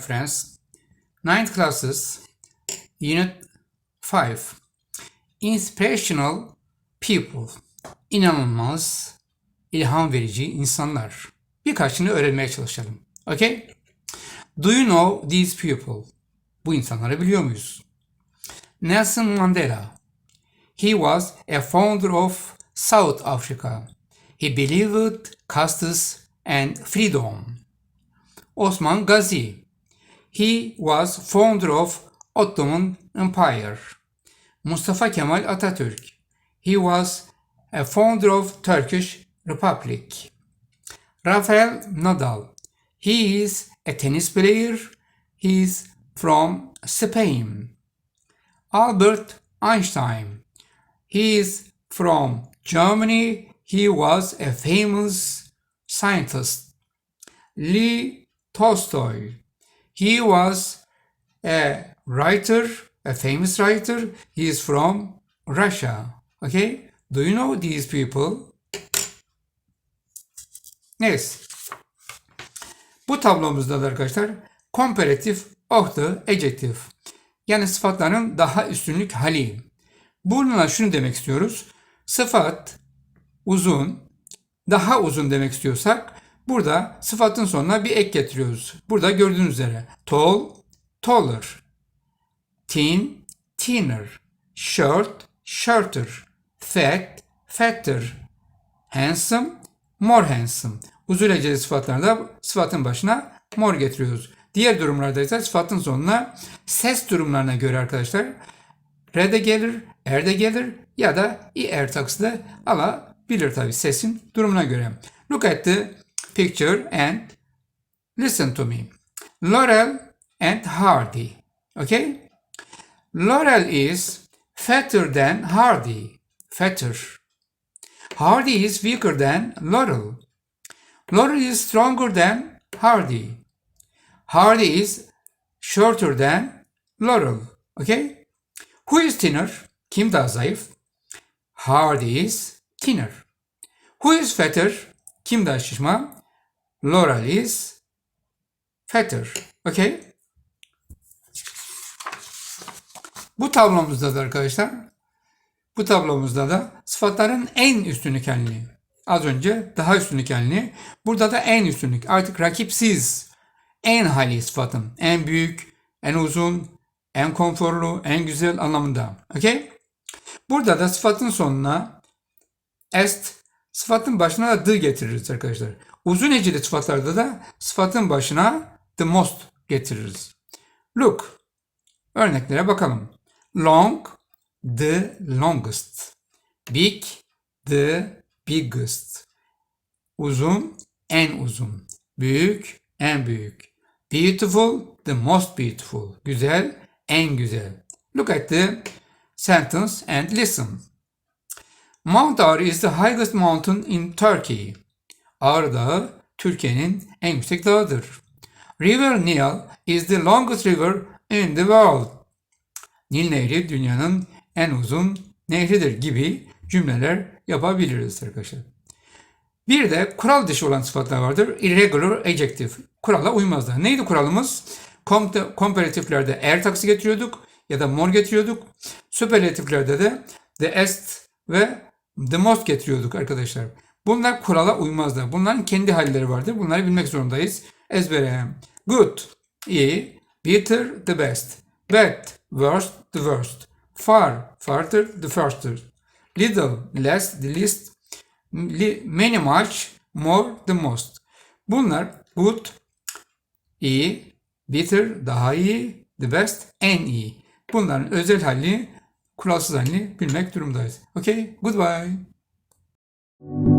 friends. Ninth classes, Unit 5. Inspirational people. İnanılmaz, ilham verici insanlar. Birkaçını öğrenmeye çalışalım. Okay? Do you know these people? Bu insanları biliyor muyuz? Nelson Mandela. He was a founder of South Africa. He believed justice and freedom. Osman Gazi. He was founder of Ottoman Empire. Mustafa Kemal Atatürk. He was a founder of Turkish Republic. Rafael Nadal. He is a tennis player. He is from Spain. Albert Einstein. He is from Germany. He was a famous scientist. Lee Tolstoy. He was a writer, a famous writer. He is from Russia. Okay? Do you know these people? Yes. Bu tablomuzda da arkadaşlar komparatif orta adjektif yani sıfatların daha üstünlük hali. Bununla şunu demek istiyoruz. Sıfat uzun, daha uzun demek istiyorsak burada sıfatın sonuna bir ek getiriyoruz. Burada gördüğünüz üzere tall, taller, thin, thinner, short, shorter, fat, fatter, handsome, more handsome. Uzun heceli sıfatlarda sıfatın başına more getiriyoruz. Diğer durumlarda ise sıfatın sonuna ses durumlarına göre arkadaşlar re de gelir, er de gelir ya da er takısı da alabilir tabi sesin durumuna göre. Look at the picture and listen to me. Laurel and Hardy. Okay? Laurel is fatter than Hardy. Fatter. Hardy is weaker than Laurel. Laurel is stronger than Hardy. Hardy is shorter than Laurel. Okay? Who is thinner? Kim daha zayıf? Hardy is thinner. Who is fatter? Kim daha şişman? Laurel is fatter. Okay? Bu tablomuzda da arkadaşlar bu tablomuzda da sıfatların en üstünlük halini. Az önce daha üstünlük halini. Burada da en üstünlük. Artık rakipsiz. En hali sıfatın. En büyük, en uzun, en konforlu, en güzel anlamında. Okay? Burada da sıfatın sonuna est, sıfatın başına da the getiririz arkadaşlar. Uzun heceli sıfatlarda da sıfatın başına the most getiririz. Look. Örneklere bakalım. Long, the longest. Big, the biggest. Uzun, en uzun. Büyük, en büyük. Beautiful, the most beautiful. Güzel, en güzel. Look at the sentence and listen. Mount Ağrı is the highest mountain in Turkey. Ağrı Dağı Türkiye'nin en yüksek dağıdır. River Nile is the longest river in the world. Nil Nehri dünyanın en uzun nehridir gibi cümleler yapabiliriz arkadaşlar. Bir de kural dışı olan sıfatlar vardır. Irregular adjective. Kurala uymazlar. Neydi kuralımız? Kom- Komparatiflerde er takısı getiriyorduk ya da more getiriyorduk. Süperlatiflerde de the est ve the most getiriyorduk arkadaşlar. Bunlar kurala uymazlar. Bunların kendi halleri vardır. Bunları bilmek zorundayız. Ezbere. Good, iyi. Better, the best. Bad, worst, the worst. Far, farther, the further. Little, less, the least. Many, much, more, the most. Bunlar good, iyi, better, daha iyi, the best, en iyi. Bunların özel halini, kuralsız halini bilmek durumdayız. Okay, goodbye.